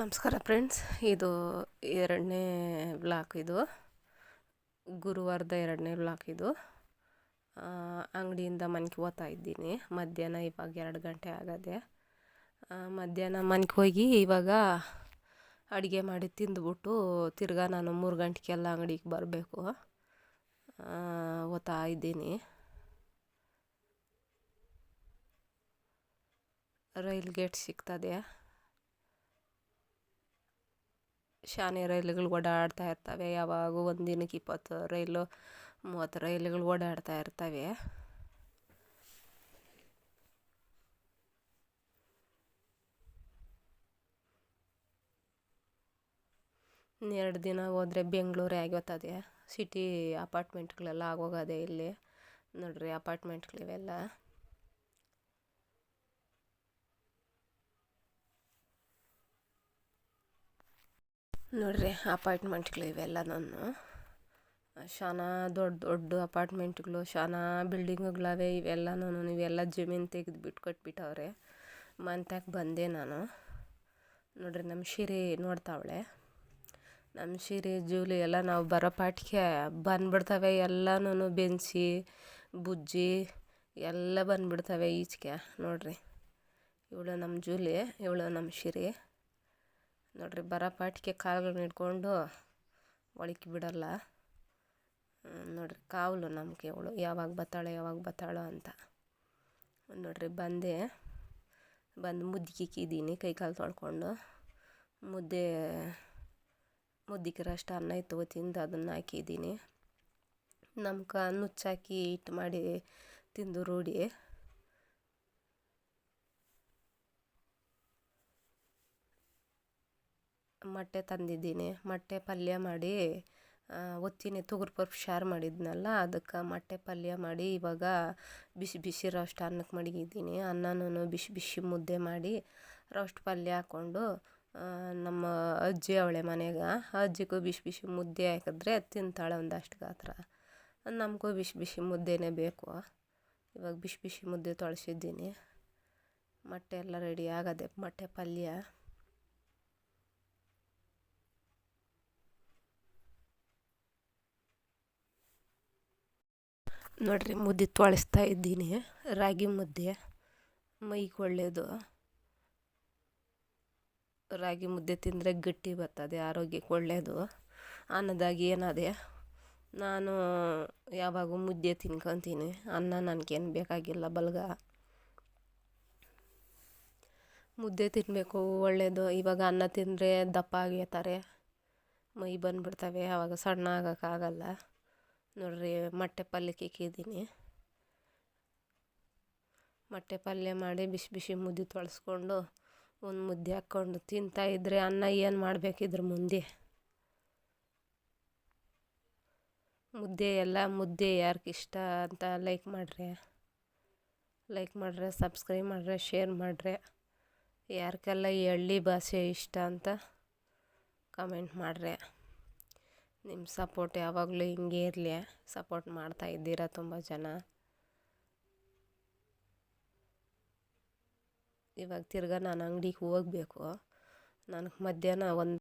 ನಮಸ್ಕಾರ ಫ್ರೆಂಡ್ಸ್, ಇದು ಎರಡನೇ ಬ್ಲಾಕ್ ಇದು. ಗುರುವಾರದ ಎರಡನೇ ಬ್ಲಾಕ್ ಇದು. ಅಂಗಡಿಯಿಂದ ಮನೆಗೆ ಓದ್ತಾ ಇದ್ದೀನಿ. ಮಧ್ಯಾಹ್ನ ಇವಾಗ ಎರಡು ಗಂಟೆ ಆಗದೆ. ಮಧ್ಯಾಹ್ನ ಮನೆಗೆ ಹೋಗಿ ಇವಾಗ ಅಡುಗೆ ಮಾಡಿ ತಿಂದುಬಿಟ್ಟು ತಿರ್ಗಾ ನಾನು ಮೂರು ಗಂಟೆಗೆಲ್ಲ ಅಂಗಡಿಗೆ ಬರಬೇಕು. ಓದ್ತಾ ಇದ್ದೀನಿ. ರೈಲ್ ಗೇಟ್ ಸಿಗ್ತದೆ. ಶಾನೆ ರೈಲುಗಳು ಓಡಾಡ್ತಾ ಇರ್ತವೆ. ಯಾವಾಗ ಒಂದು ದಿನಕ್ಕೆ ಇಪ್ಪತ್ತು ರೈಲು, ಮೂವತ್ತು ರೈಲುಗಳು ಓಡಾಡ್ತಾ ಇರ್ತವೆ. ಎರಡು ದಿನ ಹೋದರೆ ಬೆಂಗಳೂರೇ ಆಗೋತದೆ ಸಿಟಿ ಅಪಾರ್ಟ್ಮೆಂಟ್ಗಳೆಲ್ಲ ಆಗೋಗದೆ ಇಲ್ಲಿ. ನೋಡ್ರಿ ಅಪಾರ್ಟ್ಮೆಂಟ್ಗಳಿವೆಲ್ಲ. ನೋಡ್ರಿ ಅಪಾರ್ಟ್ಮೆಂಟ್ಗಳು ಇವೆಲ್ಲನೂ ಶಾನಾ ದೊಡ್ಡ ದೊಡ್ಡ ಅಪಾರ್ಟ್ಮೆಂಟ್ಗಳು, ಶಾನಾ ಬಿಲ್ಡಿಂಗುಗಳವೆ ಇವೆಲ್ಲನೂ ಇವೆಲ್ಲ ಜಮೀನು ತೆಗೆದು ಬಿಟ್ಟು ಕಟ್ಬಿಟ್ಟವ್ರೆ. ಮಂತ್ಯಾಕೆ ಬಂದೆ ನಾನು. ನೋಡ್ರಿ ನಮ್ಮ ಶಿರಿ ನೋಡ್ತಾವಳೆ. ನಮ್ಮ ಶಿರಿ, ಜೂಲಿ ಎಲ್ಲ ನಾವು ಬರೋ ಪಾಟಿಗೆ ಬಂದ್ಬಿಡ್ತವೆ ಎಲ್ಲನೂ ಬೆನ್ಸಿ ಬುಜ್ಜಿ ಎಲ್ಲ ಬಂದ್ಬಿಡ್ತವೆ ಈಚೆಗೆ. ನೋಡ್ರಿ, ಇವಳು ನಮ್ಮ ಜೂಲಿ, ಇವಳು ನಮ್ಮ ಶಿರಿ. ನೋಡ್ರಿ ಬರ ಪಾಟಿಗೆ ಕಾಲುಗಳನ್ನ ಹಿಡ್ಕೊಂಡು ಒಳಕ್ಕೆ ಬಿಡಲ್ಲ. ನೋಡ್ರಿ ಕಾವಲು ನಮಗೆ ಅವಳು. ಯಾವಾಗ ಬತ್ತಾಳೆ, ಯಾವಾಗ ಬತ್ತಾಳೋ ಅಂತ. ನೋಡ್ರಿ ಬಂದೆ. ಬಂದು ಮುದ್ದೆ ಕಿಕ್ಕಿದ್ದೀನಿ, ಕೈ ಕಾಲು ತೊಳ್ಕೊಂಡು. ಮುದ್ದೆ ಮುದ್ದಿಕ್ಕಿರೋಷ್ಟು ಅನ್ನ ಇತ್ತು ತಿಂದು ಅದನ್ನು ಹಾಕಿದ್ದೀನಿ. ನಮ್ಗೆ ನುಚ್ಚಾಕಿ ಹಿಟ್ಟು ಮಾಡಿ ತಿಂದು ರೂಢಿ. ಮೊಟ್ಟೆ ತಂದಿದ್ದೀನಿ. ಮೊಟ್ಟೆ ಪಲ್ಯ ಮಾಡಿ ಒತ್ತಿನಿ ತುಗುರು ಪರ್ಪು ಸಾರು ಮಾಡಿದ್ನಲ್ಲ, ಅದಕ್ಕೆ ಮೊಟ್ಟೆ ಪಲ್ಯ ಮಾಡಿ ಇವಾಗ ಬಿಸಿ ಬಿಸಿ ರೋಸ್ಟ್ ಅನ್ನಕ್ಕೆ ಮಡಗಿದ್ದೀನಿ. ಅನ್ನನೂ ಬಿಸಿ ಬಿಸಿ ಮುದ್ದೆ ಮಾಡಿ ರೋಸ್ಟ್ ಪಲ್ಯ ಹಾಕ್ಕೊಂಡು ನಮ್ಮ ಅಜ್ಜಿ ಅವಳೆ ಮನೆಗೆ, ಅಜ್ಜಿಗೂ ಬಿಸಿ ಬಿಸಿ ಮುದ್ದೆ ಹಾಕಿದ್ರೆ ತಿಂತಾಳೆ ಒಂದಷ್ಟು ಗಾತ್ರ. ನಮಗೂ ಬಿಸಿ ಬಿಸಿ ಮುದ್ದೆನೇ ಬೇಕು. ಇವಾಗ ಬಿಸಿ ಬಿಸಿ ಮುದ್ದೆ ತೊಳಸಿದ್ದೀನಿ. ಮೊಟ್ಟೆ ಎಲ್ಲ ರೆಡಿ ಆಗದೆ, ಮೊಟ್ಟೆ ಪಲ್ಯ. ನೋಡಿರಿ ಮುದ್ದೆ ತೊಳಿಸ್ತಾ ಇದ್ದೀನಿ. ರಾಗಿ ಮುದ್ದೆ, ಮೈಗೆ ಒಳ್ಳೆಯದು ರಾಗಿ ಮುದ್ದೆ ತಿಂದರೆ ಗಟ್ಟಿ ಬರ್ತದೆ, ಆರೋಗ್ಯಕ್ಕೆ ಒಳ್ಳೆಯದು ಅನ್ನದಾಗಿ ಏನದೆ? ನಾನು ಯಾವಾಗೂ ಮುದ್ದೆ ತಿನ್ಕೊತೀನಿ. ಅನ್ನ ನನಗೇನು ಬೇಕಾಗಿಲ್ಲ, ಬಲ್ಗ. ಮುದ್ದೆ ತಿನ್ನಬೇಕು ಒಳ್ಳೆಯದು ಇವಾಗ ಅನ್ನ ತಿಂದರೆ ದಪ್ಪ ಆಗಿರ್ತಾರೆ ಮೈ ಬಂದುಬಿಡ್ತವೆ ಆವಾಗ ಸಣ್ಣ ಆಗೋಕ್ಕಾಗಲ್ಲ ನೋಡ್ರಿ, ಮೊಟ್ಟೆ ಪಲ್ಯಕ್ಕೆ ಇಕ್ಕಿದ್ದೀನಿ ಮೊಟ್ಟೆ ಪಲ್ಯ ಮಾಡಿ ಬಿಸಿ ಬಿಸಿ ಮುದ್ದೆ ತೊಳೆಸ್ಕೊಂಡು, ಒಂದು ಮುದ್ದೆ ಹಾಕ್ಕೊಂಡು ತಿಂತಾಯಿದ್ರೆ ಅನ್ನ ಏನು ಮಾಡಬೇಕಿದ್ರ ಮುಂದೆ? ಮುದ್ದೆ ಎಲ್ಲ ಮುದ್ದೆ ಇಷ್ಟ ಅಂತ ಲೈಕ್ ಮಾಡಿರಿ. ಲೈಕ್ ಮಾಡ್ರೆ ಸಬ್ಸ್ಕ್ರೈಬ್ ಮಾಡ್ರೆ ಶೇರ್ ಮಾಡ್ರೆ. ಯಾರಿಗೆಲ್ಲ ಈ ಹಳ್ಳಿ ಭಾಷೆ ಇಷ್ಟ ಅಂತ ಕಮೆಂಟ್ ಮಾಡ್ರೆ. ನಿಮ್ಮ ಸಪೋರ್ಟ್ ಯಾವಾಗಲೂ ಹಿಂಗೆ ಇರಲಿ ಸಪೋರ್ಟ್ ಮಾಡ್ತಾ ಇದ್ದೀರಾ ತುಂಬ ಜನ? ಇವಾಗ ತಿರ್ಗಾ ನಾನು ಅಂಗಡಿಗೆ ಹೋಗಬೇಕು. ನನಗೆ ಮಧ್ಯಾಹ್ನ ಒಂದು